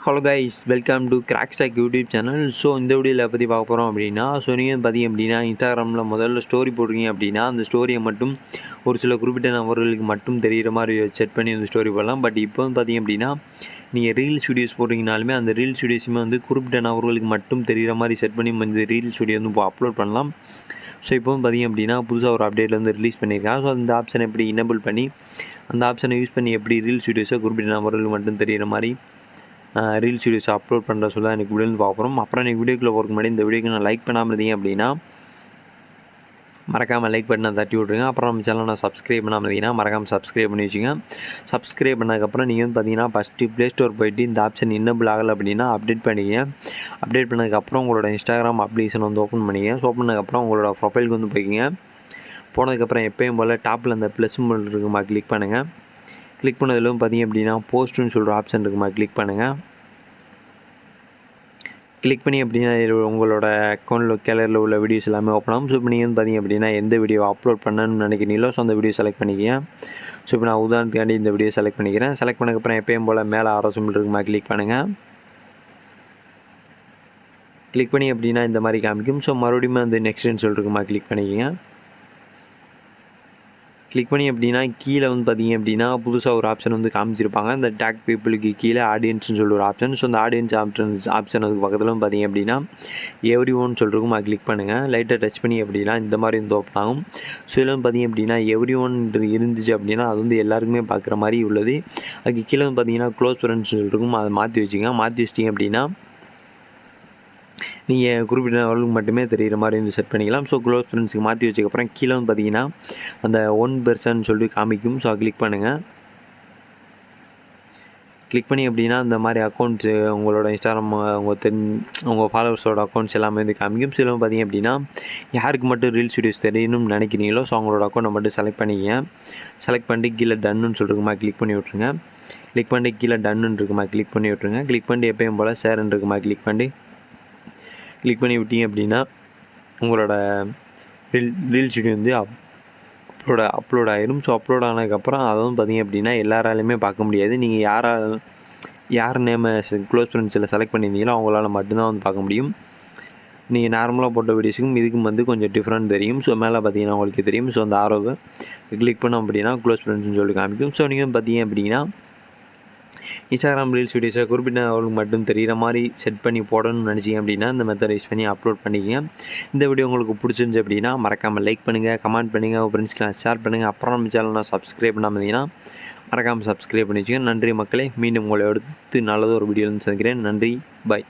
Hello guys welcome to crack stock YouTube channel so இந்த வீடியோவில் பற்றி பார்க்க போகிறோம் அப்படின்னா ஸோ நீங்கள் பார்த்தீங்க அப்படின்னா இன்ஸ்டாகிராமில் முதல்ல ஸ்டோரி போடுறீங்க அப்படின்னா அந்த ஸ்டோரியை மட்டும் ஒரு சில குறிப்பிட்ட நபர்களுக்கு மட்டும் தெரிகிற மாதிரி செட் பண்ணி அந்த ஸ்டோரி போடலாம். பட் இப்போ வந்து பார்த்தீங்க அப்படின்னா நீங்கள் ரீல்ஸ் வீடியோஸ் போடுறீங்கனாலுமே அந்த ரீல்ஸ் வீடியோஸுமே வந்து குறிப்பிட்ட நபர்களுக்கு மட்டும் தெரிகிற மாதிரி செட் பண்ணி இந்த ரீல்ஸ் வீடியோ வந்து இப்போ அப்லோட் பண்ணலாம். ஸோ இப்போ வந்து பார்த்தீங்க அப்படின்னா புதுசாக ஒரு அப்டேட் வந்து ரிலீஸ் பண்ணியிருக்காங்க ஸோ அந்த ஆப்ஷனை எப்படி இனபிள் பண்ணி அந்த ஆப்ஷனை யூஸ் பண்ணி எப்படி ரீல்ஸ் வீடியோஸை குறிப்பிட்ட நபர்களுக்கு மட்டும் தெரிகிற மாதிரி ரீல்ஸ் வீடியோஸ் அப்லோட் பண்ணுற சொல்ல எனக்கு வீடியோ பார்க்குறோம் அப்புறம் எனக்கு வீடியோக்குள்ளே போகிறதுக்கு முன்னாடி இந்த வீடியோக்கு நான் லைக் பண்ணாமல் இருந்தீங்க அப்படின்னா மறக்காமல் லைக் பட்டனை தட்டி விட்ருங்க அப்புறம் நம்ம சேனல் நான் சப்ஸ்கிரைப் பண்ணாமல் இருந்தீங்கன்னா மறக்காமல் சப்ஸ்கிரைப் பண்ணி வச்சுங்க சப்ஸ்கிரைப் பண்ணதுக்கப்புறம் நீங்கள் வந்து பார்த்தீங்கன்னா ஃபஸ்ட்டு ப்ளே ஸ்டோர் போயிட்டு இந்த ஆப்ஷன் இன்னபிள் ஆகலை அப்படின்னா அப்டேட் பண்ணிக்கங்க. அப்டேட் பண்ணதுக்கப்புறம் உங்களோட இன்ஸ்டாகிராம் அப்ளிகேஷன் வந்து ஓப்பன் பண்ணிக்க ஸோ ஓப்பன் பண்ணதுக்கப்புறம் உங்களோட ப்ரொஃபைலுக்கு வந்து போய்க்கிங்க. போனதுக்கப்புறம் எப்பயும் போல் டாப்பில் அந்த ப்ளஸ் சிம்பிள் இருக்குமா கிளிக் பண்ணுங்கள் கிளிக் பண்ணதிலும் பார்த்தீங்க அப்படின்னா போஸ்ட்டுன்னு சொல்கிற ஆப்ஷன் இருக்குமா? கிளிக் பண்ணுங்கள் கிளிக் பண்ணி அப்படின்னா இது உங்களோட அக்கௌண்ட்டில் கேலரில் உள்ள வீடியோஸ் எல்லாமே ஓப்பன் ஆகும். ஸோ இப்போ நீங்கள் வந்து பார்த்தீங்க அப்படின்னா எந்த வீடியோ அப்லோட் பண்ணணும்னு நினைக்கிறீங்களோ ஸோ அந்த வீடியோ செலக்ட் பண்ணிக்கங்க. ஸோ இப்போ நான் உதாரணத்துக்காண்டி இந்த வீடியோ செலக்ட் பண்ணிக்கிறேன். செலக்ட் பண்ணக்கப்புறம் எப்பயும் போல் மேலே ஆரோ சிம்பிள் இருக்குமா? கிளிக் பண்ணுங்கள் கிளிக் பண்ணி அப்படின்னா இந்த மாதிரி காமிக்கும். ஸோ மறுபடியும் வந்து நெக்ஸ்ட்டுன்னு சொல்லிட்டுருக்குமா கிளிக் பண்ணிக்கங்க. கிளிக் பண்ணி அப்படின்னா கீழே வந்து பார்த்தீங்க அப்படின்னா புதுசாக ஒரு ஆப்ஷன் வந்து காமிச்சிருப்பாங்க. இந்த டேக் பீப்புளுக்கு கீழே ஆடியன்ஸ்னு சொல்லி ஒரு ஆப்ஷன் ஸோ அந்த ஆடியன்ஸ் ஆப்ஷன் ஆப்ஷன் அதுக்கு பக்கத்தில் வந்து பார்த்தீங்க அப்படின்னா எவ்ரி ஒன் சொல்லிருக்கும் அது கிளிக் பண்ணுங்கள் லைட்டாக டச் பண்ணி அப்படின்னா இந்த மாதிரி வந்து ஓப்பன் ஆகும். ஸோ இதில் வந்து பார்த்தீங்க அப்படின்னா எவ்ரி ஒன் இருந்துச்சு அப்படின்னா அது வந்து எல்லாருக்குமே பார்க்குற மாதிரி உள்ளது. அதுக்கு கீழே வந்து பார்த்தீங்கன்னா க்ளோஸ் ஃப்ரெண்ட்ஸ் சொல்லிருக்கும் அதை மாற்றி வச்சுங்க மாற்றி வச்சிட்டிங்க அப்படின்னா நீங்கள் குறிப்பிட்ட அளவுக்கு மட்டுமே தெரிகிற மாதிரி வந்து செட் பண்ணிக்கலாம். ஸோ க்ளோஸ் ஃப்ரெண்ட்ஸுக்கு மாற்றி வச்சுக்கப்புறம் கீழே வந்து பார்த்தீங்கன்னா அந்த ஒன் பெர்சன் சொல்லி காமிக்கும். ஸோ கிளிக் பண்ணுங்கள் கிளிக் பண்ணி அப்படின்னா இந்த மாதிரி அக்கௌண்ட்ஸு உங்களோட இன்ஸ்டாகிராம் உங்கள் தென் உங்கள் ஃபாலோவர்ஸோட அக்கௌண்ட்ஸ் எல்லாமே வந்து காமிக்கும். சில பார்த்தீங்க அப்படின்னா யாருக்கு மட்டும் ரீல்ஸ் வீடியோஸ் தெரியணும்னு நினைக்கிறீங்களோ ஸோ அவங்களோட அக்கௌண்ட்டை மட்டும் செலக்ட் பண்ணிக்கங்க. செலக்ட் பண்ணிட்டு கீழே டன்னுன்னு சொல்லிருக்குமா கிளிக் பண்ணி விட்ருங்க கிளிக் பண்ணிட்டு கீழே டன்னுன்னு இருக்குமா கிளிக் பண்ணி விட்ருங்க கிளிக் பண்ணிட்டு எப்பயும் போல் ஷேர்ன்னு இருக்குமா கிளிக் பண்ணி கிளிக் பண்ணி விட்டீங்க அப்படின்னா உங்களோட ரீல் ரீல்ஸ் வீடியோ வந்து அப்லோட அப்லோட் ஆயிரும். ஸோ அப்லோட் ஆனதுக்கப்புறம் அதை வந்து அப்படின்னா எல்லாராலையுமே பார்க்க முடியாது. நீங்கள் யாரால் யார் நேமை க்ளோஸ் ஃப்ரெண்ட்ஸில் செலக்ட் பண்ணியிருந்தீங்களோ அவங்களால மட்டும்தான் வந்து பார்க்க முடியும். நீங்கள் நார்மலாக போட்ட வீடியோஸுக்கும் இதுக்கும் வந்து கொஞ்சம் டிஃப்ரெண்ட் தெரியும். ஸோ மேலே பார்த்தீங்கன்னா உங்களுக்கு தெரியும். ஸோ அந்த ஆரோவை கிளிக் பண்ணோம் அப்படின்னா க்ளோஸ் ஃப்ரெண்ட்ஸ்னு சொல்லி காமிக்கும். ஸோ நீங்கள் பார்த்தீங்க அப்படின்னா இன்ஸ்டாகிராம் ரீல்ஸ் வீடியோஸை குறிப்பிட்ட அவங்களுக்கு மட்டும் தெரிகிற மாதிரி செட் பண்ணி போடணும்னு நினச்சிங்க அப்படின்னா இந்த மெத்தட் யூஸ் பண்ணி அப்லோட் பண்ணிக்கங்க. இந்த வீடியோ உங்களுக்கு பிடிச்சிருந்துச்சு அப்படின்னா மறக்காமல் லைக் பண்ணுங்கள் கமெண்ட் பண்ணுங்கள் உங்கள் ஃப்ரெண்ட்ஸ்க்கெலாம் ஷேர் பண்ணுங்கள் அப்புறம் நம்ம சேனல் சப்ஸ்கிரைப் பண்ணாமல் மறக்காமல் சப்ஸ்கிரைப் பண்ணி வச்சுக்கோங்க. நன்றி மக்களே. மீண்டும் உங்களை எடுத்து நல்லது ஒரு வீடியோ சந்திக்கிறேன். நன்றி. பாய்